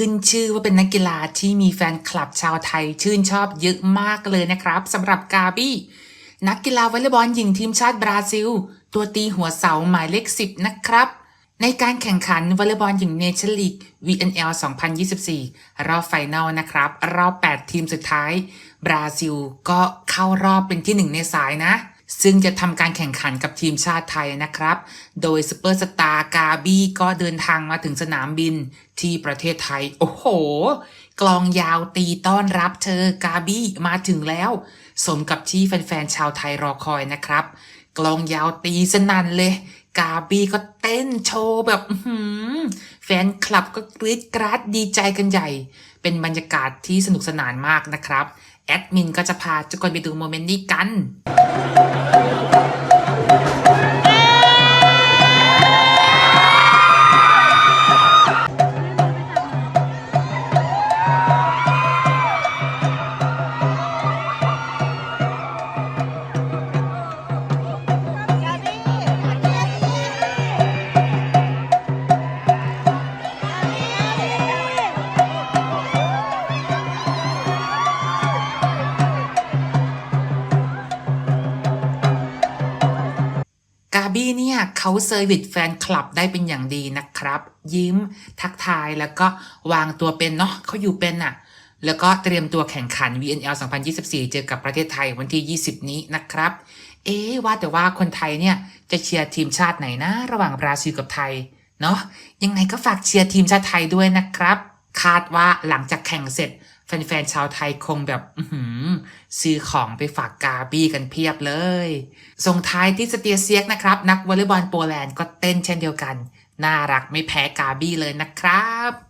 ขึ้นชื่อว่าเป็นนักกีฬาที่มีแฟนคลับชาวไทยชื่นชอบเยอะมากเลยนะครับสำหรับกาบี้ นักกีฬาวอลเลย์บอลหญิงทีมชาติบราซิล ตัวตีหัวเสาหมายเลข 10 นะครับ ในการแข่งขันวอลเลย์บอลหญิงเนชั่นลีก VNL 2024 รอบไฟนอลนะครับ รอบ 8 ทีมสุดท้าย บราซิลก็เข้ารอบเป็นที่หนึ่งในสายนะ ซึ่งจะทำการแข่งขันกับทีมชาติไทยนะครับ โดยซูเปอร์สตาร์กาบี้ก็เดินทางมาถึงสนามบินที่ประเทศไทย โอ้โห กลองยาวตีต้อนรับเธอกาบี้มาถึงแล้ว สมกับที่แฟนๆชาวไทยรอคอยนะครับ กลองยาวตีสนั่นเลย กาบี้ก็เต้นโชว์แบบแฟนคลับก็กรี๊ดกราดดีใจกันใหญ่ เป็นบรรยากาศที่สนุกสนานมากนะครับแอดมินก็จะพาทุกคนไปดูโมเมนต์นี้กัน กาบี้เนี่ยเขาเซอร์วิสแฟนคลับได้เป็นอย่างดีนะครับ ยิ้ม ทักทายแล้วก็วางตัวเป็นเนาะเขาอยู่เป็นอะแล้วก็เตรียมตัวแข่งขัน VNL 2024 เจอกับประเทศไทยวันที่ 20 นี้นะครับ เอ๊ว่าแต่ว่าคนไทยเนี่ยจะเชียร์ทีมชาติไหนนะ ระหว่างบราซิลกับไทยเนาะยังไงก็ฝากเชียร์ทีมชาติไทยด้วยนะครับ คาดว่าหลังจากแข่งเสร็จ แฟนๆชาวไทยคงแบบซื้อของไปฝากกาบี้กันเพียบเลย ส่งท้ายที่สเตียเซียกนะครับ นักวอลเลย์บอลโปแลนด์ก็เต้นเช่นเดียวกัน น่ารักไม่แพ้กาบี้เลยนะครับ